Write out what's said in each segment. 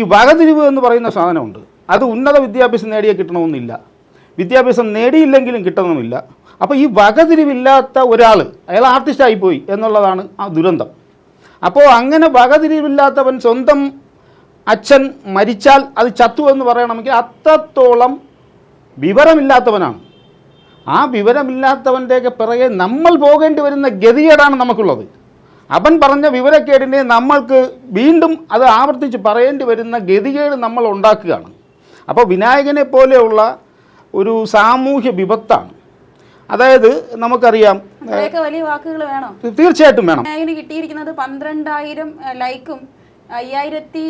ഈ വകതിരിവ് എന്ന് പറയുന്ന സാധനമുണ്ട്. അത് ഉന്നത വിദ്യാഭ്യാസം നേടിയേ കിട്ടണമെന്നില്ല. വിദ്യാഭ്യാസം നേടിയില്ലെങ്കിലും കിട്ടണമെന്നില്ല. അപ്പോൾ ഈ വകതിരിവില്ലാത്ത ഒരാൾ അയാൾ ആർട്ടിസ്റ്റായിപ്പോയി എന്നുള്ളതാണ് ആ ദുരന്തം. അപ്പോൾ അങ്ങനെ വകതിരിവില്ലാത്തവൻ സ്വന്തം അച്ഛൻ മരിച്ചാൽ അത് ചത്തു എന്ന് പറയണമെങ്കിൽ അത്രത്തോളം വിവരമില്ലാത്തവനാണ്. ആ വിവരമില്ലാത്തവന്റെയൊക്കെ പിറകെ നമ്മൾ പോകേണ്ടി വരുന്ന ഗതികേടാണ് നമുക്കുള്ളത്. അവൻ പറഞ്ഞ വിവരക്കേടിനെ നമ്മൾക്ക് വീണ്ടും അത് ആവർത്തിച്ച് പറയേണ്ടി വരുന്ന ഗതികേട് നമ്മൾ ഉണ്ടാക്കുകയാണ്. അപ്പോൾ വിനായകനെ പോലെയുള്ള ഒരു സാമൂഹ്യ വിപത്താണ്. അതായത് നമുക്കറിയാം വലിയ വാക്കുകൾ വേണം? തീർച്ചയായിട്ടും വേണം. കിട്ടിയിരിക്കുന്നത് പന്ത്രണ്ടായിരം ലൈക്കും അയ്യായിരത്തി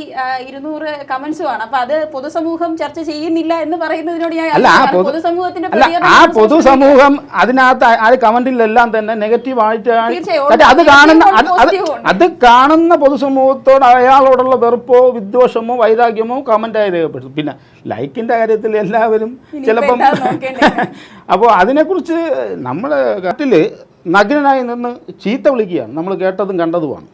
ഇരുന്നൂറ് കമന്റ്സും ആണ് അപ്പൊ അത് പൊതുസമൂഹം ചർച്ച ചെയ്യുന്നില്ല എന്ന് പറയുന്നതിനോട് ഞാൻ പൊതുസമൂഹത്തിന്റെ ആ പൊതുസമൂഹം അതിനകത്ത് ആ കമന്റിലെല്ലാം തന്നെ നെഗറ്റീവ് ആയിട്ട് അത് കാണുന്ന അത് കാണുന്ന പൊതുസമൂഹത്തോട് അയാളോടുള്ള വെറുപ്പോ വിദ്വേഷമോ വൈരാഗ്യമോ കമന്റ് ആയി രേഖപ്പെടുത്തും. പിന്നെ ലൈക്കിന്റെ കാര്യത്തിൽ എല്ലാവരും ചിലപ്പം? അപ്പോൾ അതിനെക്കുറിച്ച് നമ്മൾ കട്ടിൽ നഗ്നനായി നിന്ന് ചീത്ത വിളിക്കുകയാണ്. നമ്മൾ കേട്ടതും കണ്ടതുമാണ്.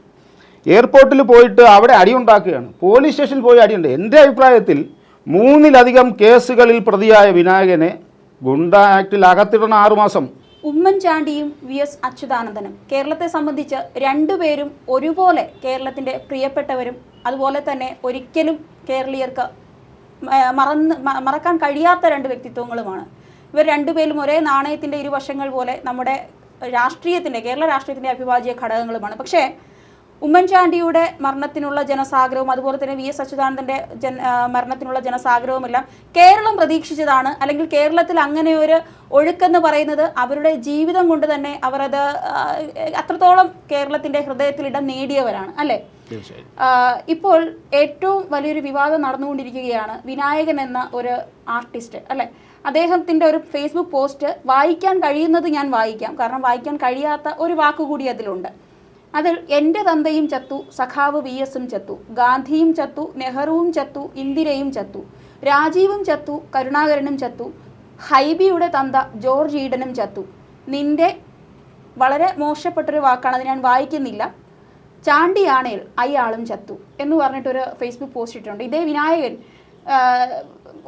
എയർപോർട്ടിൽ പോയിട്ട് അവിടെ അടിയുണ്ടാക്കുകയാണ്. പോലീസ് സ്റ്റേഷനിൽ പോയി അടിയുണ്ട്. എന്റെ അഭിപ്രായത്തിൽ മൂന്നിലധികം കേസുകളിൽ പ്രതിയായ വിനായകനെ ഗുണ്ട ആക്ടിൽ അകത്തിടണം ആറുമാസം ഉമ്മൻചാണ്ടിയും വി എസ് അച്യുതാനന്ദനും കേരളത്തെ സംബന്ധിച്ച് രണ്ടുപേരും ഒരുപോലെ കേരളത്തിന്റെ പ്രിയപ്പെട്ടവരും അതുപോലെ തന്നെ ഒരിക്കലും കേരളീയർക്ക് മറന്ന് മറക്കാൻ കഴിയാത്ത രണ്ട് വ്യക്തിത്വങ്ങളുമാണ്. ഇവർ രണ്ടുപേരും ഒരേ നാണയത്തിന്റെ ഇരുവശങ്ങൾ പോലെ നമ്മുടെ രാഷ്ട്രീയത്തിന്റെ കേരള രാഷ്ട്രീയത്തിന്റെ അഭിവാജ്യ ഘടകങ്ങളുമാണ്. പക്ഷേ ഉമ്മൻചാണ്ടിയുടെ മരണത്തിനുള്ള ജനസാഗ്രഹവും അതുപോലെ തന്നെ വി എസ് അച്യുതാനന്ദന്റെ മരണത്തിനുള്ള ജനസാഗ്രഹവുമെല്ലാം കേരളം പ്രതീക്ഷിച്ചതാണ്. അല്ലെങ്കിൽ കേരളത്തിൽ അങ്ങനെ ഒരു ഒഴുക്കെന്ന് പറയുന്നത് അവരുടെ ജീവിതം കൊണ്ട് തന്നെ അവർ അത് അത്രത്തോളം കേരളത്തിന്റെ ഹൃദയത്തിൽ ഇടം നേടിയവരാണ് അല്ലേ? ഇപ്പോൾ ഏറ്റവും വലിയൊരു വിവാദം നടന്നുകൊണ്ടിരിക്കുകയാണ് വിനായകൻ എന്ന ഒരു ആർട്ടിസ്റ്റ് അല്ലെ? അദ്ദേഹത്തിന്റെ ഒരു ഫേസ്ബുക്ക് പോസ്റ്റ് വായിക്കാൻ കഴിയുന്നത് ഞാൻ വായിക്കാം. കാരണം വായിക്കാൻ കഴിയാത്ത ഒരു വാക്കുകൂടി അതിലുണ്ട്. അതിൽ എന്റെ തന്തയും ചത്തു സഖാവ് വി എസും ചത്തു ഗാന്ധിയും ചത്തു നെഹ്റുവും ചത്തു ഇന്ദിരയും ചത്തു രാജീവും ചത്തു കരുണാകരനും ചത്തു ഹൈബിയുടെ തന്ത ജോർജ് ഈഡനും ചത്തു. നിന്റെ വളരെ മോശപ്പെട്ടൊരു വാക്കാണ് അത് ഞാൻ വായിക്കുന്നില്ല. ചാണ്ടിയാണേൽ അയാളും ചത്തു എന്ന് പറഞ്ഞിട്ടൊരു ഫേസ്ബുക്ക് പോസ്റ്റ് ഇട്ടിട്ടുണ്ട്. ഇതേ വിനായകൻ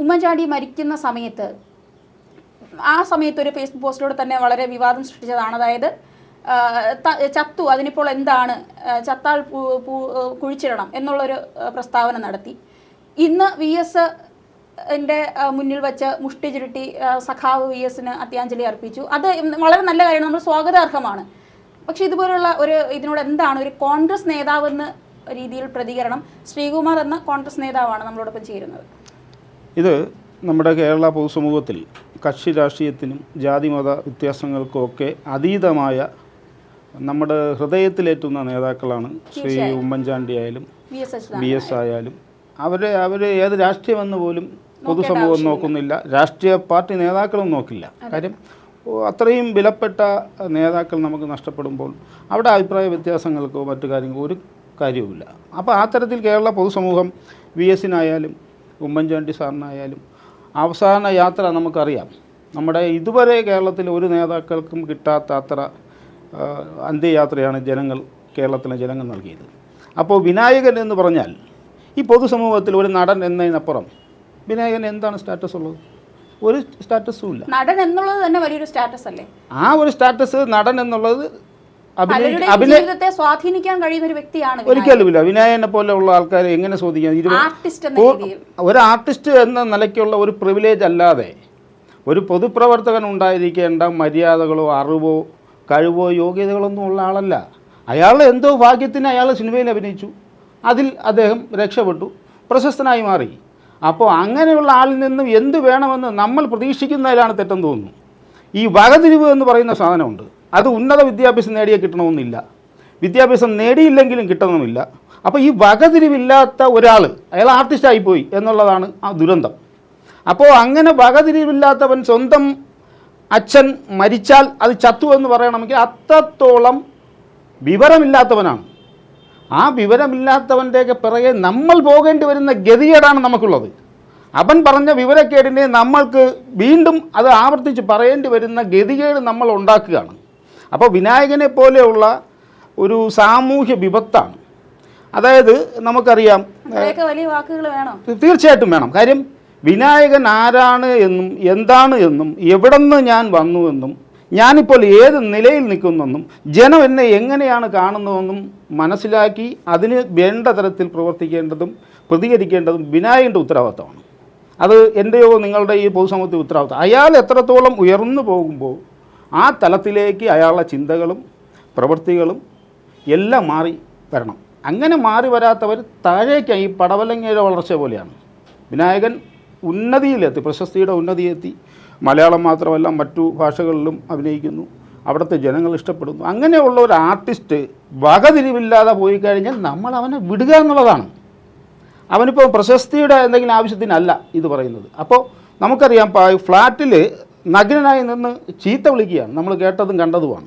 ഉമ്മൻചാണ്ടി മരിക്കുന്ന സമയത്ത് ആ സമയത്ത് ഒരു ഫേസ്ബുക്ക് പോസ്റ്റിലൂടെ തന്നെ വളരെ വിവാദം സൃഷ്ടിച്ചതാണ്. അതായത് ചത്തു. അതിനിപ്പോൾ എന്താണ്? ചത്താൾ കുഴിച്ചിടണം എന്നുള്ളൊരു പ്രസ്താവന നടത്തി. ഇന്ന് വി എസ് എന്റെ മുന്നിൽ വെച്ച് മുഷ്ടി ചുരുട്ടി സഖാവ് വി എസിന് അത്യാഞ്ജലി അർപ്പിച്ചു. അത് വളരെ നല്ല കാര്യമാണ്. നമ്മൾ സ്വാഗതാർഹമാണ്. പക്ഷെ ഇതുപോലുള്ള ഒരു ഇതിനോട് എന്താണ് ഒരു കോൺഗ്രസ് നേതാവെന്ന രീതിയിൽ പ്രതികരണം ശ്രീകുമാർ എന്ന കോൺഗ്രസ് നേതാവാണ് നമ്മളോടൊപ്പം ചേരുന്നത്. ഇത് നമ്മുടെ കേരള പൊതുസമൂഹത്തിൽ കക്ഷി രാഷ്ട്രീയത്തിനും ജാതിമത വ്യത്യാസങ്ങൾക്കുമൊക്കെ അതീതമായ നമ്മുടെ ഹൃദയത്തിലേറ്റുന്ന നേതാക്കളാണ് ശ്രീ ഉമ്മൻചാണ്ടി ആയാലും ബി എസ് ആയാലും. അവരെ അവർ ഏത് രാഷ്ട്രീയമെന്ന് പോലും പൊതുസമൂഹം നോക്കുന്നില്ല. രാഷ്ട്രീയ പാർട്ടി നേതാക്കളും നോക്കില്ല. കാര്യം അത്രയും വിലപ്പെട്ട നേതാക്കൾ നമുക്ക് നഷ്ടപ്പെടുമ്പോൾ അവിടെ അഭിപ്രായ വ്യത്യാസങ്ങൾക്കോ മറ്റു കാര്യങ്ങൾക്കോ ഒരു കാര്യവുമില്ല. അപ്പോൾ ആ തരത്തിൽ കേരള പൊതുസമൂഹം വി എസിനായാലും ഉമ്മൻചാണ്ടി സാറിനായാലും അവസാന യാത്ര നമുക്കറിയാം. നമ്മുടെ ഇതുവരെ കേരളത്തിൽ ഒരു നേതാക്കൾക്കും കിട്ടാത്ത അത്ര അന്ത്യയാത്രയാണ് ജനങ്ങൾ കേരളത്തിലെ ജനങ്ങൾ നൽകിയത്. അപ്പോൾ വിനായകൻ എന്ന് പറഞ്ഞാൽ ഈ പൊതുസമൂഹത്തിൽ ഒരു നടൻ എന്നതിനപ്പുറം വിനായകൻ എന്താണ് സ്റ്റാറ്റസ് ഉള്ളത്? ഒരു സ്റ്റാറ്റസും ഇല്ല. നടൻ എന്നുള്ളത് തന്നെ വലിയൊരു സ്റ്റാറ്റസ് അല്ലേ? ആ ഒരു സ്റ്റാറ്റസ് നടൻ എന്നുള്ളത് ജീവിതത്തെ സ്വാധീനിക്കാൻ കഴിയുന്ന ഒരു വ്യക്തിയാണ് ഒരിക്കലുമില്ല. വിനായകനെ പോലെയുള്ള ആൾക്കാരെ എങ്ങനെ രീതിയിൽ. ഒരു ആർട്ടിസ്റ്റ് എന്ന നിലയ്ക്കുള്ള ഒരു പ്രിവിലേജ് അല്ലാതെ ഒരു പൊതുപ്രവർത്തകൻ ഉണ്ടായിരിക്കേണ്ട മര്യാദകളോ അറിവോ കഴിവോ യോഗ്യതകളൊന്നും ഉള്ള ആളല്ല. അയാൾ എന്തോ ഭാഗ്യത്തിന് അയാൾ സിനിമയിൽ അഭിനയിച്ചു. അതിൽ അദ്ദേഹം രക്ഷപ്പെട്ടു. പ്രശസ്തനായി മാറി. അപ്പോൾ അങ്ങനെയുള്ള ആളിൽ നിന്നും എന്ത് വേണമെന്ന് നമ്മൾ പ്രതീക്ഷിക്കുന്നതിലാണ് തെറ്റെന്ന് തോന്നുന്നു. ഈ വകതിരിവ് എന്ന് പറയുന്ന സാധനമുണ്ട്. അത് ഉന്നത വിദ്യാഭ്യാസം നേടിയേ കിട്ടണമെന്നില്ല. വിദ്യാഭ്യാസം നേടിയില്ലെങ്കിലും കിട്ടണമെന്നില്ല. അപ്പോൾ ഈ വകതിരിവില്ലാത്ത ഒരാൾ അയാൾ ആർട്ടിസ്റ്റായിപ്പോയി എന്നുള്ളതാണ് ആ ദുരന്തം. അപ്പോൾ അങ്ങനെ വകതിരിവില്ലാത്തവൻ സ്വന്തം അച്ഛൻ മരിച്ചാൽ അത് ചത്തു എന്ന് പറയണമെങ്കിൽ അത്രത്തോളം വിവരമില്ലാത്തവനാണ്. ആ വിവരമില്ലാത്തവന്റെയൊക്കെ പിറകെ നമ്മൾ പോകേണ്ടി വരുന്ന ഗതികേടാണ് നമുക്കുള്ളത്. അവൻ പറഞ്ഞ വിവരക്കേടിനെ നമ്മൾക്ക് വീണ്ടും അത് ആവർത്തിച്ച് പറയേണ്ടി വരുന്ന ഗതികേട് നമ്മൾ ഉണ്ടാക്കുകയാണ്. അപ്പോൾ വിനായകനെ പോലെയുള്ള ഒരു സാമൂഹ്യ വിപത്താണ്. അതായത് നമുക്കറിയാം അത്രയൊക്കെ വലിയ വാക്കുകൾ വേണം? തീർച്ചയായിട്ടും വേണം. കാര്യം വിനായകൻ ആരാണ് എന്നും എന്താണ് എന്നും എവിടെന്ന് ഞാൻ വന്നുവെന്നും ഞാനിപ്പോൾ ഏത് നിലയിൽ നിൽക്കുന്നെന്നും ജനം എന്നെ എങ്ങനെയാണ് കാണുന്നതെന്നും മനസ്സിലാക്കി അതിന് വേണ്ട തരത്തിൽ പ്രവർത്തിക്കേണ്ടതും പ്രതികരിക്കേണ്ടതും വിനായകന്റെ ഉത്തരവാദിത്തമാണ്. അത് എന്റെയോ നിങ്ങളുടെ ഈ പൊതുസമൂഹത്തിൽ ഉത്തരവാദിത്തം. അയാൾ എത്രത്തോളം ഉയർന്നു പോകുമ്പോൾ ആ തലത്തിലേക്ക് അയാളുടെ ചിന്തകളും പ്രവൃത്തികളും എല്ലാം മാറി വരണം. അങ്ങനെ മാറി വരാത്തവർ താഴേക്കായി പടവലങ്ങയുടെ വളർച്ച പോലെയാണ്. വിനായകൻ ഉന്നതിയിലെത്തി പ്രശസ്തിയുടെ ഉന്നതിയെത്തി. മലയാളം മാത്രമല്ല മറ്റു ഭാഷകളിലും അഭിനയിക്കുന്നു. അവിടുത്തെ ജനങ്ങൾ ഇഷ്ടപ്പെടുന്നു. അങ്ങനെയുള്ള ഒരു ആർട്ടിസ്റ്റ് വകതിരിവില്ലാതെ പോയി കഴിഞ്ഞാൽ നമ്മൾ അവനെ വിടുക എന്നുള്ളതാണ്. അവനിപ്പോൾ പ്രശസ്തിയുടെ എന്തെങ്കിലും ആവശ്യത്തിനല്ല ഇത് പറയുന്നത്. അപ്പോൾ നമുക്കറിയാം ഫ്ലാറ്റിൽ നഗ്നനായി നിന്ന് ചീത്ത വിളിക്കുകയാണ്. നമ്മൾ കേട്ടതും കണ്ടതുമാണ്.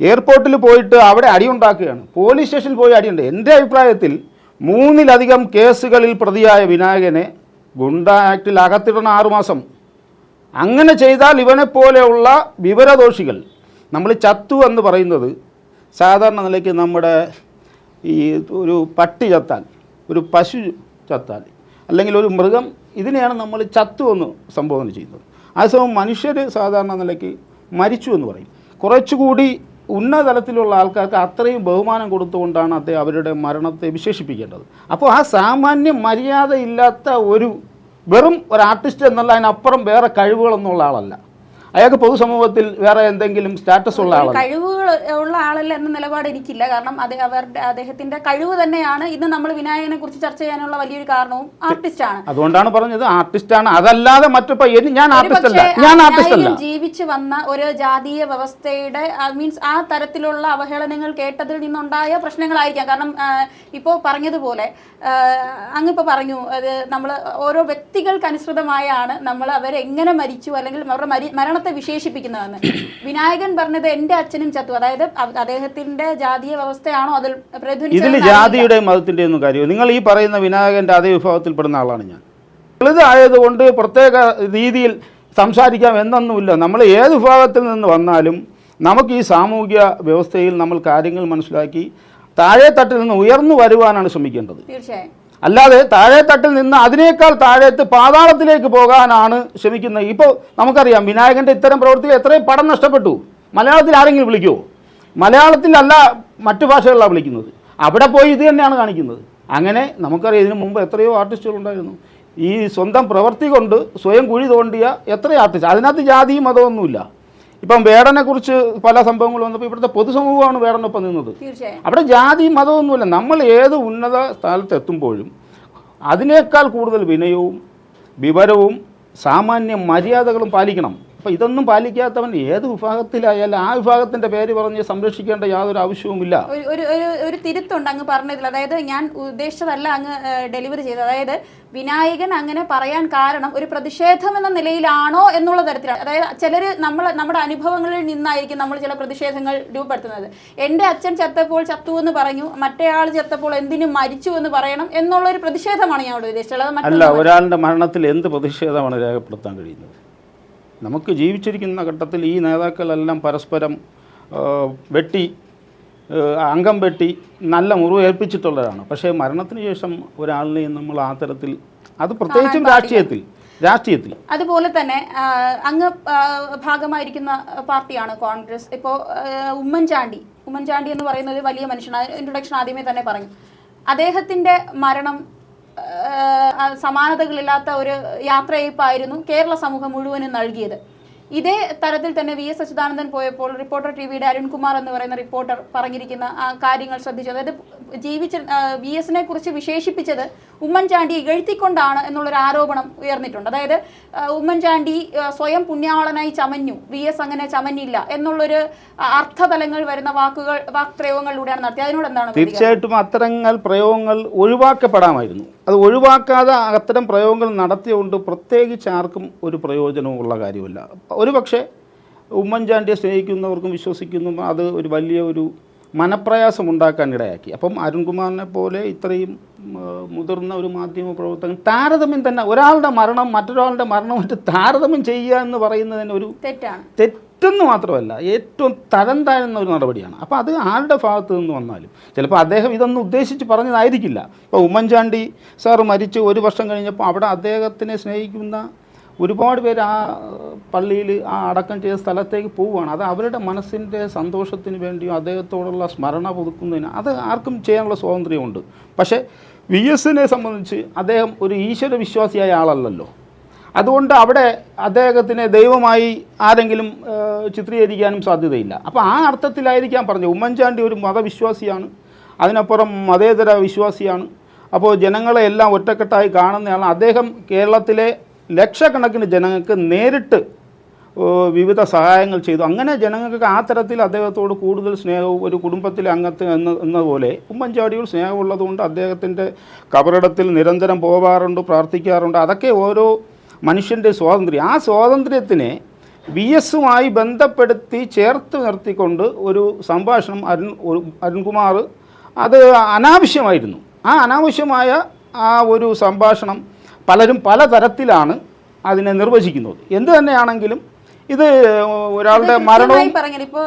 എയർപോർട്ടിൽ പോയിട്ട് അവിടെ അടിയുണ്ടാക്കുകയാണ് പോലീസ് സ്റ്റേഷനിൽ പോയി അടിയുണ്ട് എന്റെ അഭിപ്രായത്തിൽ മൂന്നിലധികം കേസുകളിൽ പ്രതിയായ വിനായകനെ ഗുണ്ട ആക്ടിൽ അകത്തിടണം ആറുമാസം അങ്ങനെ ചെയ്താൽ ഇവനെ പോലെയുള്ള വിവരദോഷികൾ. നമ്മൾ ചത്തു എന്ന് പറയുന്നത് സാധാരണ നിലയ്ക്ക് നമ്മുടെ ഈ ഒരു പട്ടി ചത്താൽ ഒരു പശു ചത്താൽ അല്ലെങ്കിൽ ഒരു മൃഗം ഇതിനെയാണ് നമ്മൾ ചത്തു എന്ന് സംബോധന ചെയ്യുന്നത്. അതേസമയം മനുഷ്യർ സാധാരണ നിലയ്ക്ക് മരിച്ചു എന്ന് പറയും. കുറച്ചുകൂടി ഉന്നത തലത്തിലുള്ള ആൾക്കാർക്ക് അത്രയും ബഹുമാനം കൊടുത്തുകൊണ്ടാണ് അദ്ദേഹം അവരുടെ മരണത്തെ വിശേഷിപ്പിക്കേണ്ടത്. അപ്പോൾ ആ സാമാന്യ മര്യാദയില്ലാത്ത ഒരു വെറും ഒരു ആർട്ടിസ്റ്റ് എന്നുള്ള അതിനപ്പുറം വേറെ കഴിവുകളൊന്നുള്ള ആളല്ല. അയാൾക്ക് പൊതുസമൂഹത്തിൽ വേറെ എന്തെങ്കിലും സ്റ്റാറ്റസ് ഉള്ള ആളാണ്? കഴിവുകൾ ഉള്ള ആളല്ല എന്ന നിലപാട് എനിക്കില്ല. കാരണം അത് അവരുടെ അദ്ദേഹത്തിന്റെ കഴിവ് തന്നെയാണ്. ഇന്ന് നമ്മൾ വിനായകനെ കുറിച്ച് ചർച്ച ചെയ്യാനുള്ള വലിയൊരു കാരണവും ആർട്ടിസ്റ്റ് ആണ് അതുകൊണ്ടാണ് പറഞ്ഞത് ആർട്ടിസ്റ്റ് ആണ് അതല്ലാതെ മറ്റിപ്പോൾ ഞാൻ ആർട്ടിസ്റ്റ് അല്ല. ഞാൻ ആർട്ടിസ്റ്റ് അല്ല. ജീവിച്ചു വന്ന ഒരു ജാതീയ വ്യവസ്ഥയുടെ മീൻസ് ആ തരത്തിലുള്ള അവഹേളനങ്ങൾ കേട്ടതിൽ നിന്നുണ്ടായ പ്രശ്നങ്ങളായിരിക്കാം. കാരണം ഇപ്പോ പറഞ്ഞതുപോലെ ആ, അങ്ങ് ഇപ്പൊ പറഞ്ഞു അത് നമ്മൾ ഓരോ വ്യക്തികൾക്ക് അനുസൃതമായാണ് നമ്മൾ അവരെങ്ങനെ മരിച്ചു അല്ലെങ്കിൽ അവരുടെ മരി മരണത്തെ വിശേഷിപ്പിക്കുന്നതെന്ന്. വിനായകൻ പറഞ്ഞത് എന്റെ അച്ഛനും ചത്തു. അതായത് അദ്ദേഹത്തിന്റെ ജാതീയ വ്യവസ്ഥയാണോ അതിൽ ഇതിൽ ജാതിയുടെ മതത്തിന്റെ ഒന്നും കാര്യം നിങ്ങൾ ഈ പറയുന്ന വിനായകന്റെ അതേ വിഭാഗത്തിൽപ്പെടുന്ന ആളാണ് ഞാൻ. ലളിതായതുകൊണ്ട് പ്രത്യേക രീതിയിൽ സംസാരിക്കാം എന്നൊന്നുമില്ല. നമ്മൾ ഏത് വിഭാഗത്തിൽ നിന്ന് വന്നാലും നമുക്ക് ഈ സാമൂഹിക വ്യവസ്ഥയിൽ നമ്മൾ കാര്യങ്ങൾ മനസ്സിലാക്കി താഴെ തട്ടിൽ നിന്ന് ഉയർന്നു വരുവാനാണ് ശ്രമിക്കേണ്ടത്. തീർച്ചയായും. അല്ലാതെ താഴെ തട്ടിൽ നിന്ന് അതിനേക്കാൾ താഴേത്ത് പാതാളത്തിലേക്ക് പോകാനാണ് ശ്രമിക്കുന്നത് ഇപ്പോൾ നമുക്കറിയാം വിനായകന്റെ ഇത്തരം പ്രവൃത്തികൾ എത്രയും പടം നഷ്ടപ്പെട്ടു. മലയാളത്തിൽ ആരെങ്കിലും വിളിക്കുമോ മലയാളത്തിലല്ല മറ്റു ഭാഷകളിലാണ് വിളിക്കുന്നത്. അവിടെ പോയി ഇത് തന്നെയാണ് കാണിക്കുന്നത്. അങ്ങനെ നമുക്കറിയാം ഇതിനു മുമ്പ് എത്രയോ ആർട്ടിസ്റ്റുകൾ ഉണ്ടായിരുന്നു ഈ സ്വന്തം പ്രവൃത്തി കൊണ്ട് സ്വയം കുഴി തോണ്ടിയ എത്രയോ ആർട്ടിസ്റ്റ് അതിനകത്ത് ജാതിയും മതമൊന്നുമില്ല. ഇപ്പം വേടനെ കുറിച്ച് പല സംഭവങ്ങൾ വന്നപ്പോൾ ഇവിടുത്തെ പൊതുസമൂഹമാണ് വേടനൊപ്പം നിന്നത്. അവിടെ ജാതി മതമൊന്നുമില്ല നമ്മൾ ഏത് ഉന്നത സ്ഥലത്ത് എത്തുമ്പോഴും അതിനേക്കാൾ കൂടുതൽ വിനയവും വിവരവും സാമാന്യ മര്യാദകളും പാലിക്കണം. അപ്പോൾ ഇതൊന്നും പാലിക്കാത്തവൻ ഏത് വിഭാഗത്തിലായാലും ആ വിഭാഗത്തിന്റെ പേര് പറഞ്ഞ് സംരക്ഷിക്കേണ്ട യാതൊരു ആവശ്യവുമില്ല. ഒരു ഒരു ഒരു തിരുത്തുണ്ട് അങ്ങ് പറഞ്ഞതിൽ. അതായത് ഞാൻ ഉദ്ദേശിച്ചതല്ല അങ്ങ് ഡെലിവറി ചെയ്തത്. അതായത് വിനായകൻ അങ്ങനെ പറയാൻ കാരണം ഒരു പ്രതിഷേധം എന്ന നിലയിലാണോ എന്നുള്ള തരത്തിലാണ്. അതായത് ചിലർ നമ്മൾ നമ്മുടെ അനുഭവങ്ങളിൽ നിന്നായിരിക്കും നമ്മൾ ചില പ്രതിഷേധങ്ങൾ രൂപപ്പെടുത്തുന്നത്. എന്റെ അച്ഛൻ ചത്തപ്പോൾ ചത്തു എന്ന് പറഞ്ഞു മറ്റേയാൾ ചത്തപ്പോൾ എന്തിനും മരിച്ചു എന്ന് പറയണം എന്നുള്ള ഒരു പ്രതിഷേധമാണ് ഞാൻ ഉദ്ദേശിച്ചത്. അല്ല ഒരാളുടെ മരണത്തിൽ എന്ത് പ്രതിഷേധമാണ് രേഖപ്പെടുത്താൻ കഴിയുന്നത്? നമുക്ക് ജീവിച്ചിരിക്കുന്ന ഘട്ടത്തിൽ ഈ നേതാക്കളെല്ലാം പരസ്പരം വെട്ടി അംഗം വെട്ടി നല്ല മുറിവ് ഏൽപ്പിച്ചിട്ടുള്ളതാണ്. പക്ഷേ മരണത്തിന് ശേഷം ഒരാളിനെയും നമ്മൾ ആ തരത്തിൽ അത് പ്രത്യേകിച്ചും രാഷ്ട്രീയത്തിൽ രാഷ്ട്രീയത്തിൽ. അതുപോലെ തന്നെ അങ്ങ് ഭാഗമായിരിക്കുന്ന പാർട്ടിയാണ് കോൺഗ്രസ്. ഇപ്പോൾ ഉമ്മൻചാണ്ടി ഉമ്മൻചാണ്ടി എന്ന് പറയുന്നത് ഒരു വലിയ മനുഷ്യനാണ് ഇൻട്രൊഡക്ഷൻ ആദ്യമേ തന്നെ പറഞ്ഞു. അദ്ദേഹത്തിന്റെ മരണം സമാനതകളില്ലാത്ത ഒരു യാത്രയയപ്പായിരുന്നു കേരള സമൂഹം മുഴുവനും നൽകിയത്. ഇതേ തരത്തിൽ തന്നെ വി എസ് അച്യുതാനന്ദൻ പോയപ്പോൾ റിപ്പോർട്ടർ ടി വിയുടെ അരുൺകുമാർ എന്ന് പറയുന്ന റിപ്പോർട്ടർ പറഞ്ഞിരിക്കുന്ന ആ കാര്യങ്ങൾ ശ്രദ്ധിച്ചു. അതായത് ജീവിച്ച വി എസിനെ കുറിച്ച് വിശേഷിപ്പിച്ചത് ഉമ്മൻചാണ്ടി ഇകഴ്ത്തിക്കൊണ്ടാണ് എന്നുള്ളൊരു ആരോപണം ഉയർന്നിട്ടുണ്ട്. അതായത് ഉമ്മൻചാണ്ടി സ്വയം പുണ്യാളനായി ചമഞ്ഞു വി എസ് അങ്ങനെ ചമഞ്ഞില്ല എന്നുള്ളൊരു അർത്ഥതലങ്ങൾ വരുന്ന വാക്കുകൾ വാക്പ്രയോഗങ്ങളിലൂടെയാണ് നടത്തിയത്. അതിനോട് എന്താണ്? തീർച്ചയായിട്ടും അത്തരങ്ങൾ പ്രയോഗങ്ങൾ ഒഴിവാക്കപ്പെടാമായിരുന്നു. അത് ഒഴിവാക്കാതെ അത്തരം പ്രയോഗങ്ങൾ നടത്തിയുകൊണ്ട് പ്രത്യേകിച്ച് ആർക്കും ഒരു പ്രയോജനവും ഉള്ള കാര്യമല്ല ഒരു പക്ഷേ ഉമ്മൻചാണ്ടിയെ സ്നേഹിക്കുന്നവർക്കും വിശ്വസിക്കുന്നു അത് ഒരു വലിയ ഒരു മനപ്രയാസം ഉണ്ടാക്കാൻ ഇടയാക്കി. അപ്പം അരുൺകുമാറിനെ പോലെ ഇത്രയും മുതിർന്ന ഒരു മാധ്യമ പ്രവർത്തകൻ താരതമ്യം തന്നെ ഒരാളുടെ മരണം മറ്റൊരാളുടെ മരണമായിട്ട് താരതമ്യം ചെയ്യുക എന്ന് പറയുന്നതിന് ഒരു തെറ്റാണ്. തെറ്റ് തെറ്റെന്ന് മാത്രമല്ല ഏറ്റവും തരം താഴ്ന്ന ഒരു നടപടിയാണ്. അപ്പോൾ അത് ആരുടെ ഭാഗത്ത് നിന്ന് വന്നാലും ചിലപ്പോൾ അദ്ദേഹം ഇതൊന്നും ഉദ്ദേശിച്ച് പറഞ്ഞതായിരിക്കില്ല. ഇപ്പോൾ ഉമ്മൻചാണ്ടി സാർ മരിച്ച് ഒരു വർഷം കഴിഞ്ഞപ്പോൾ അവിടെ അദ്ദേഹത്തിനെ സ്നേഹിക്കുന്ന ഒരുപാട് പേര് ആ പള്ളിയിൽ ആ അടക്കം ചെയ്ത സ്ഥലത്തേക്ക് പോവുകയാണ്. അത് അവരുടെ മനസ്സിന്റെ സന്തോഷത്തിന് വേണ്ടിയും അദ്ദേഹത്തോടുള്ള സ്മരണ പുതുക്കുന്നതിന് അത് ആർക്കും ചെയ്യാനുള്ള സ്വാതന്ത്ര്യമുണ്ട്. പക്ഷേ വി എസിനെ സംബന്ധിച്ച് അദ്ദേഹം ഒരു ഈശ്വര വിശ്വാസിയായ ആളല്ലല്ലോ. അതുകൊണ്ട് അവിടെ അദ്ദേഹത്തിനെ ദൈവമായി ആരെങ്കിലും ചിത്രീകരിക്കാനും സാധ്യതയില്ല. അപ്പോൾ ആ അർത്ഥത്തിലായിരിക്കാം പറഞ്ഞത്. ഉമ്മൻചാണ്ടി ഒരു മതവിശ്വാസിയാണ്. അതിനപ്പുറം മതേതര വിശ്വാസിയാണ്. അപ്പോൾ ജനങ്ങളെ എല്ലാം ഒറ്റക്കെട്ടായി കാണുന്നയാളാണ്. അദ്ദേഹം കേരളത്തിലെ ലക്ഷക്കണക്കിന് ജനങ്ങൾക്ക് നേരിട്ട് വിവിധ സഹായങ്ങൾ ചെയ്തു. അങ്ങനെ ജനങ്ങൾക്ക് ആ തരത്തിൽ അദ്ദേഹത്തോട് കൂടുതൽ സ്നേഹവും ഒരു കുടുംബത്തിലെ അംഗത്ത് എന്ന എന്നതുപോലെ ഉമ്മൻചാടിയോട് സ്നേഹമുള്ളതുകൊണ്ട് അദ്ദേഹത്തിന്റെ കബറിടത്തിൽ നിരന്തരം പോകാറുണ്ട് പ്രാർത്ഥിക്കാറുണ്ട്. അതൊക്കെ ഓരോ മനുഷ്യന്റെ സ്വാതന്ത്ര്യം. ആ സ്വാതന്ത്ര്യത്തിനെ വി എസുമായി ബന്ധപ്പെടുത്തി ചേർത്ത് നിർത്തിക്കൊണ്ട് ഒരു സംഭാഷണം അരുൺ അരുൺകുമാർ അത് അനാവശ്യമായിരുന്നു. ആ അനാവശ്യമായ ആ ഒരു സംഭാഷണം പലരും പല തരത്തിലാണ് അതിനെ നിർവചിക്കുന്നത്. എന്തു തന്നെയാണെങ്കിലും ഇത് ഒരാളുടെ മരണവും പറഞ്ഞ പറഞ്ഞാൽ ഇപ്പോ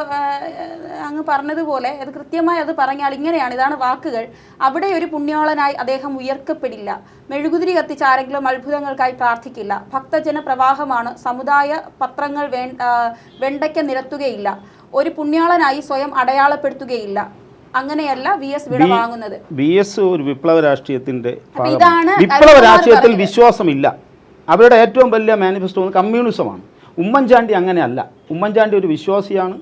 അങ്ങ് പറഞ്ഞതുപോലെ അത് കൃത്യമായി അത് പറഞ്ഞാൽ ഇങ്ങനെയാണ് ഇതാണ് വാക്കുകൾ. അവിടെ ഒരു പുണ്യോളനായി അദ്ദേഹം ഉയർക്കപ്പെടില്ല. മെഴുകുതിരി കത്തിച്ച് ആരെങ്കിലും അത്ഭുതങ്ങൾക്കായി പ്രാർത്ഥിക്കില്ല. ഭക്തജന പ്രവാഹമാണ്. സമുദായ പത്രങ്ങൾ വേ വെണ്ടയ്ക്ക് നിരത്തുകയില്ല. ഒരു പുണ്യാളനായി സ്വയം അടയാളപ്പെടുത്തുകയില്ല. അങ്ങനെയല്ല വി എസ് വിട വാങ്ങുന്നത്. വി എസ് ഒരു വിപ്ലവ രാഷ്ട്രീയത്തിന്റെ ഇതാണ് വിപ്ലവ രാഷ്ട്രീയത്തിൽ വിശ്വാസമില്ല. അവരുടെ ഏറ്റവും വലിയ മാനിഫെസ്റ്റോ കമ്മ്യൂണിസമാണ്. ഉമ്മൻചാണ്ടി അങ്ങനെയല്ല. ഉമ്മൻചാണ്ടി ഒരു വിശ്വാസിയാണ്.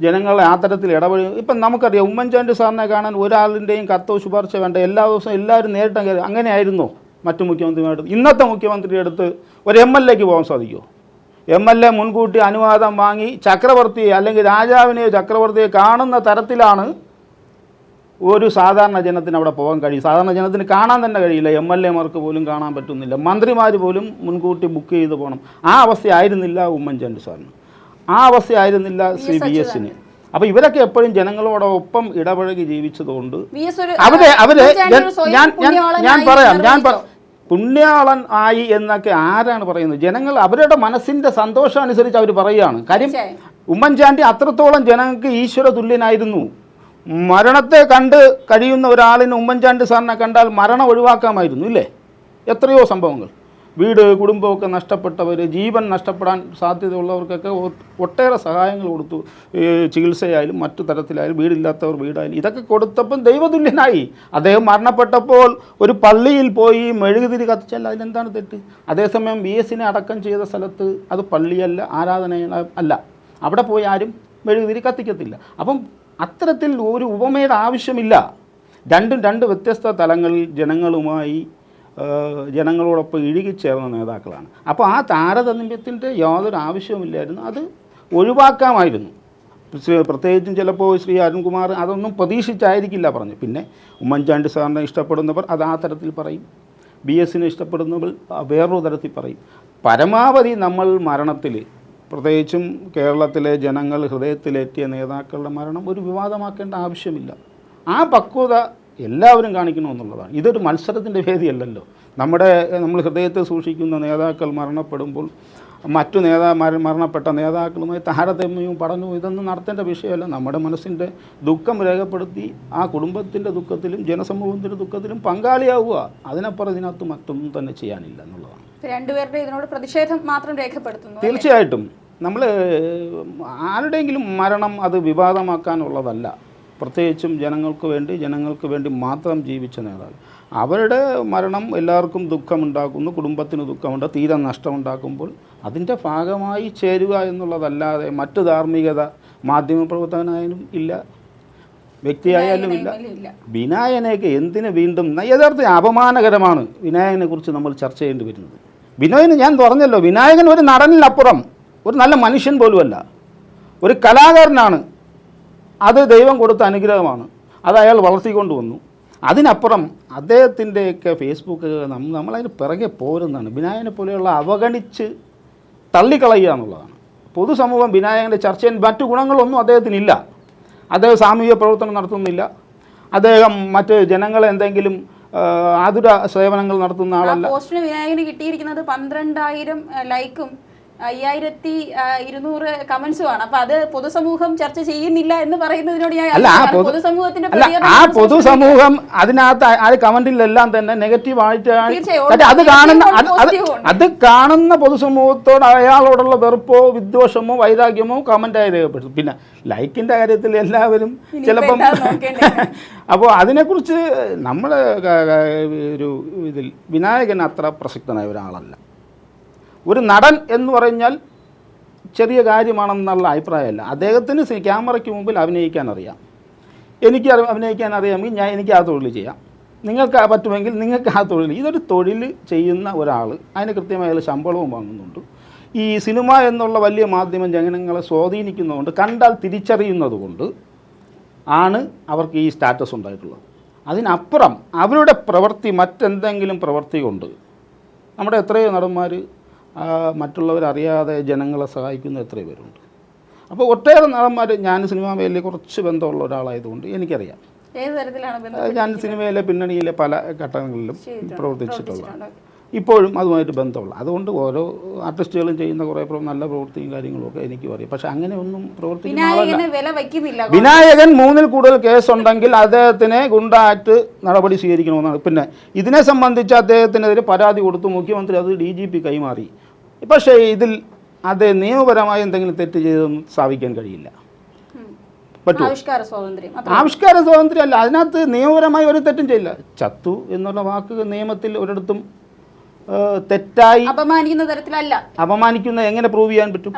ജനങ്ങളെ ആ തരത്തിൽ ഇടപെടും ഇപ്പം നമുക്കറിയാം ഉമ്മൻചാണ്ടി സാറിനെ കാണാൻ ഒരാളിന്റെയും കത്തോ ശുപാർശ വേണ്ട. എല്ലാ ദിവസവും എല്ലാവരും നേരിട്ട് അങ്ങനെയായിരുന്നു മറ്റു മുഖ്യമന്ത്രിമാരുടെ ഇന്നത്തെ മുഖ്യമന്ത്രിയുടെ അടുത്ത് ഒരു എം എൽ എക്ക് പോകാൻ സാധിക്കുമോ? എം എൽ എ മുൻകൂട്ടി അനുവാദം വാങ്ങി ചക്രവർത്തിയെ അല്ലെങ്കിൽ രാജാവിനെയോ ചക്രവർത്തിയെ കാണുന്ന തരത്തിലാണ് ഒരു സാധാരണ ജനത്തിന് അവിടെ പോകാൻ കഴിയും. സാധാരണ ജനത്തിന് കാണാൻ തന്നെ കഴിയില്ല. എം എൽ എമാർക്ക് പോലും കാണാൻ പറ്റുന്നില്ല. മന്ത്രിമാർ പോലും മുൻകൂട്ടി ബുക്ക് ചെയ്ത് പോകണം. ആ അവസ്ഥയായിരുന്നില്ല ഉമ്മൻചാണ്ടി സാറിന്. ആ അവസ്ഥയായിരുന്നില്ല ശ്രീ ബി എസിന്. അപ്പൊ ഇവരൊക്കെ എപ്പോഴും ജനങ്ങളോടൊപ്പം ഇടപഴകി ജീവിച്ചതുകൊണ്ട് അവരെ അവരെ ഞാൻ ഞാൻ പറയാം. ഞാൻ പുണ്യാളൻ ആയി എന്നൊക്കെ ആരാണ് പറയുന്നത്? ജനങ്ങൾ അവരുടെ മനസ്സിന്റെ സന്തോഷം അനുസരിച്ച് അവർ പറയുകയാണ്. കാര്യം ഉമ്മൻചാണ്ടി അത്രത്തോളം ജനങ്ങൾക്ക് ഈശ്വര തുല്യനായിരുന്നു. മരണത്തെ കണ്ട് കഴിയുന്ന ഒരാളിന് ഉമ്മൻചാണ്ടി സാറിനെ കണ്ടാൽ മരണം ഒഴിവാക്കാമായിരുന്നു ഇല്ലേ? എത്രയോ സംഭവങ്ങൾ. വീട് കുടുംബമൊക്കെ നഷ്ടപ്പെട്ടവർ ജീവൻ നഷ്ടപ്പെടാൻ സാധ്യതയുള്ളവർക്കൊക്കെ ഒട്ടേറെ സഹായങ്ങൾ കൊടുത്തു. ചികിത്സയായാലും മറ്റു തരത്തിലായാലും വീടില്ലാത്തവർ വീടായാലും ഇതൊക്കെ കൊടുത്തപ്പം ദൈവതുല്യനായി. അദ്ദേഹം മരണപ്പെട്ടപ്പോൾ ഒരു പള്ളിയിൽ പോയി മെഴുകുതിരി കത്തിച്ചാൽ അതിനെന്താണ് തെറ്റ്? അതേസമയം ബി എസിനെ അടക്കം ചെയ്ത സ്ഥലത്ത് അത് പള്ളിയല്ല ആരാധന അല്ല. അവിടെ പോയി ആരും മെഴുകുതിരി കത്തിക്കത്തില്ല. അപ്പം അത്തരത്തിൽ ഒരു ഉപമയുടെ ആവശ്യമില്ല. രണ്ടും രണ്ട് വ്യത്യസ്ത തലങ്ങളിൽ ജനങ്ങളുമായി ജനങ്ങളോടൊപ്പം ഇഴുകിച്ചേർന്ന നേതാക്കളാണ്. അപ്പോൾ ആ താരതമ്യത്തിന്റെ യാതൊരു ആവശ്യവുമില്ലായിരുന്നു. അത് ഒഴിവാക്കാമായിരുന്നു. പ്രത്യേകിച്ചും ചിലപ്പോൾ ശ്രീ അരുൺകുമാർ അതൊന്നും പ്രതീക്ഷിച്ചായിരിക്കില്ല പറഞ്ഞു. പിന്നെ ഉമ്മൻചാണ്ടി സാറിനെ ഇഷ്ടപ്പെടുന്നവർ അത് ആ തരത്തിൽ പറയും. ബി എസിനെ ഇഷ്ടപ്പെടുന്നവർ വേറൊരു തരത്തിൽ പറയും. പരമാവധി നമ്മൾ മരണത്തിൽ പ്രത്യേകിച്ചും കേരളത്തിലെ ജനങ്ങൾ ഹൃദയത്തിലേറ്റിയ നേതാക്കളുടെ മരണം ഒരു വിവാദമാക്കേണ്ട ആവശ്യമില്ല. ആ പക്വത എല്ലാവരും കാണിക്കണമെന്നുള്ളതാണ് ഇതൊരു മത്സരത്തിന്റെ വേദിയല്ലല്ലോ. നമ്മുടെ നമ്മൾ ഹൃദയത്തെ സൂക്ഷിക്കുന്ന നേതാക്കൾ മരണപ്പെടുമ്പോൾ മറ്റു നേതാ മര- മരണപ്പെട്ട നേതാക്കളുമായി താരതമ്യവും പഠനവും ഇതൊന്നും നടത്തേണ്ട വിഷയമല്ല. നമ്മുടെ മനസ്സിന്റെ ദുഃഖം രേഖപ്പെടുത്തി ആ കുടുംബത്തിന്റെ ദുഃഖത്തിലും ജനസമൂഹത്തിന്റെ ദുഃഖത്തിലും പങ്കാളിയാവുക. അതിനപ്പുറം ഇതിനകത്ത് മറ്റൊന്നും തന്നെ ചെയ്യാനില്ല എന്നുള്ളതാണ്. രണ്ടുപേരുടെ ഇതിനോട് പ്രതിഷേധം മാത്രം രേഖപ്പെടുത്തുന്നു തീർച്ചയായിട്ടും. നമ്മൾ ആരുടെയെങ്കിലും മരണം അത് വിവാദമാക്കാനുള്ളതല്ല. പ്രത്യേകിച്ചും ജനങ്ങൾക്ക് വേണ്ടി ജനങ്ങൾക്ക് വേണ്ടി മാത്രം ജീവിച്ച നേതാവ്. അവരുടെ മരണം എല്ലാവർക്കും ദുഃഖമുണ്ടാക്കുന്നു കുടുംബത്തിന് ദുഃഖമുണ്ട് തീരെ നഷ്ടമുണ്ടാക്കുമ്പോൾ അതിന്റെ ഭാഗമായി ചേരുക എന്നുള്ളതല്ലാതെ മറ്റു ധാർമ്മികത മാധ്യമപ്രവർത്തകനായാലും ഇല്ല വ്യക്തിയായാലും ഇല്ല. ഇല്ല. എന്തിനു എന്തിന് വീണ്ടും യഥാർത്ഥ അപമാനകരമാണ് വിനായകനെ കുറിച്ച് നമ്മൾ ചർച്ച ചെയ്യേണ്ടി വരുന്നത്. വിനോയന് ഞാൻ പറഞ്ഞല്ലോ വിനായകൻ ഒരു നടനിലപ്പുറം ഒരു നല്ല മനുഷ്യൻ പോലുമല്ല. ഒരു കലാകാരനാണ്. അത് ദൈവം കൊടുത്ത അനുഗ്രഹമാണ്. അത് അയാൾ വളർത്തിക്കൊണ്ട് വന്നു. അതിനപ്പുറം അദ്ദേഹത്തിന്റെയൊക്കെ ഫേസ്ബുക്ക് നമ്മൾ നമ്മളതിന് പിറകെ പോരുന്നതാണ്. വിനായകനെ പോലെയുള്ള അവഗണിച്ച് തള്ളിക്കളയുക എന്നുള്ളതാണ്. പൊതുസമൂഹം വിനായകന്റെ ചർച്ച ചെയ്യാൻ മറ്റു ഗുണങ്ങളൊന്നും അദ്ദേഹത്തിനില്ല. അദ്ദേഹം സാമൂഹിക പ്രവർത്തനം നടത്തുന്നില്ല. അദ്ദേഹം മറ്റ് ജനങ്ങളെ എന്തെങ്കിലും ആതുര സേവനങ്ങൾ നടത്തുന്ന ആളല്ല. പോസ്റ്റിന് വിനായകന് കിട്ടിയിരിക്കുന്നത് പന്ത്രണ്ടായിരം ലൈക്കും അയ്യായിരത്തി ഇരുന്നൂറ് കമന്റ്സും ആണ് അപ്പൊ അത് പൊതുസമൂഹം ചർച്ച ചെയ്യുന്നില്ല എന്ന് പറയുന്നതിനോട് ഞാൻ പൊതുസമൂഹത്തിന്റെ ആ പൊതുസമൂഹം അതിനകത്ത് ആ കമന്റിലെല്ലാം തന്നെ നെഗറ്റീവ് ആയിട്ട്. അത് കാണുന്ന അത് കാണുന്ന പൊതുസമൂഹത്തോട് അയാളോടുള്ള വെറുപ്പോ വിദ്വേഷമോ വൈരാഗ്യമോ കമന്റ് ആയി രേഖപ്പെടുത്തും. പിന്നെ ലൈക്കിന്റെ കാര്യത്തിൽ എല്ലാവരും ചിലപ്പം? അപ്പോൾ അതിനെക്കുറിച്ച് നമ്മൾ ഒരു ഇതിൽ വിനായകൻ അത്ര പ്രസക്തനായ ഒരാളല്ല. ഒരു നടൻ എന്ന് പറഞ്ഞാൽ ചെറിയ കാര്യമാണെന്നുള്ള അഭിപ്രായമല്ല. അദ്ദേഹത്തിന് ക്യാമറയ്ക്ക് മുമ്പിൽ അഭിനയിക്കാൻ അറിയാം. എനിക്ക് അഭിനയിക്കാൻ അറിയാമെങ്കിൽ ഞാൻ എനിക്ക് ആ തൊഴിൽ ചെയ്യാം. നിങ്ങൾക്ക് പറ്റുമെങ്കിൽ നിങ്ങൾക്ക് ആ തൊഴിൽ ഇതൊരു തൊഴിൽ ചെയ്യുന്ന ഒരാൾ അതിന് കൃത്യമായ ശമ്പളവും വാങ്ങുന്നുണ്ട്. ഈ സിനിമ എന്നുള്ള വലിയ മാധ്യമം ജനങ്ങളെ സ്വാധീനിക്കുന്നതുകൊണ്ട് കണ്ടാൽ തിരിച്ചറിയുന്നതുകൊണ്ട് ആണ് അവർക്ക് ഈ സ്റ്റാറ്റസ് ഉണ്ടായിട്ടുള്ളത്. അതിനപ്പുറം അവരുടെ പ്രവൃത്തി മറ്റെന്തെങ്കിലും പ്രവൃത്തി കൊണ്ട് നമ്മുടെ എത്രയോ നടന്മാർ മറ്റുള്ളവരറിയാതെ ജനങ്ങളെ സഹായിക്കുന്ന എത്രയോ പേരുണ്ട്. അപ്പോൾ ഒട്ടേറെ നടന്മാർ ഞാൻ സിനിമാ മേഖലയിൽ കുറച്ച് ബന്ധമുള്ള ഒരാളായതുകൊണ്ട് എനിക്കറിയാം. ഞാൻ സിനിമയിലെ പിന്നണിയിലെ പല ഘട്ടങ്ങളിലും പ്രവർത്തിച്ചിട്ടുള്ള ഇപ്പോഴും അതുമായിട്ട് ബന്ധമുള്ള. അതുകൊണ്ട് ഓരോ ആർട്ടിസ്റ്റുകളും ചെയ്യുന്ന കുറേ നല്ല പ്രവൃത്തിയും കാര്യങ്ങളും ഒക്കെ എനിക്ക് അറിയാം. പക്ഷെ അങ്ങനെ ഒന്നും പ്രവർത്തിക്കുന്നില്ല വിനായകൻ മൂന്നിൽ കൂടുതൽ കേസുണ്ടെങ്കിൽ അദ്ദേഹത്തിനെ ഗുണ്ടായിട്ട് നടപടി സ്വീകരിക്കണമെന്നാണ്. പിന്നെ ഇതിനെ സംബന്ധിച്ച് അദ്ദേഹത്തിനെതിരെ പരാതി കൊടുത്തു. മുഖ്യമന്ത്രി അത് ഡി ജി പി കൈമാറി. പക്ഷേ ഇതിൽ അത് നിയമപരമായി എന്തെങ്കിലും തെറ്റ് ചെയ്തൊന്നും സ്ഥാപിക്കാൻ കഴിയില്ല. പറ്റുമോ ആവിഷ്കാര സ്വാതന്ത്ര്യം ആവിഷ്കാര ആവിഷ്കാര സ്വാതന്ത്ര്യമല്ല അതിനകത്ത് നിയമപരമായി ഒരു തെറ്റും ചെയ്യില്ല. ചത്തു എന്നുള്ള വാക്ക് നിയമത്തിൽ ഒരിടത്തും തെറ്റായി അപമാനിക്കുന്ന തരത്തിലല്ല. അപമാനിക്കുന്ന എങ്ങനെ പ്രൂവ് ചെയ്യാൻ പറ്റും?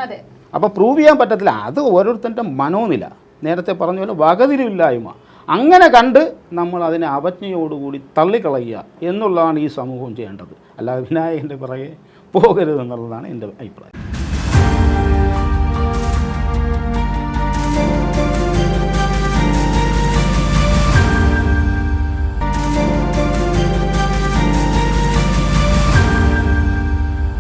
അപ്പോൾ പ്രൂവ് ചെയ്യാൻ പറ്റത്തില്ല. അത് ഓരോരുത്തരുടെ മനോനില. നേരത്തെ പറഞ്ഞ പോലെ വകതിരിവില്ലായ്മ. അങ്ങനെ കണ്ട് നമ്മൾ അതിനെ അവജ്ഞയോടുകൂടി തള്ളിക്കളയുക എന്നുള്ളതാണ് ഈ സമൂഹം ചെയ്യേണ്ടത്. അല്ലാതെ വിനായകന്റെ പിറകെ പോകരുതെന്നുള്ളതാണ് എന്റെ അഭിപ്രായം.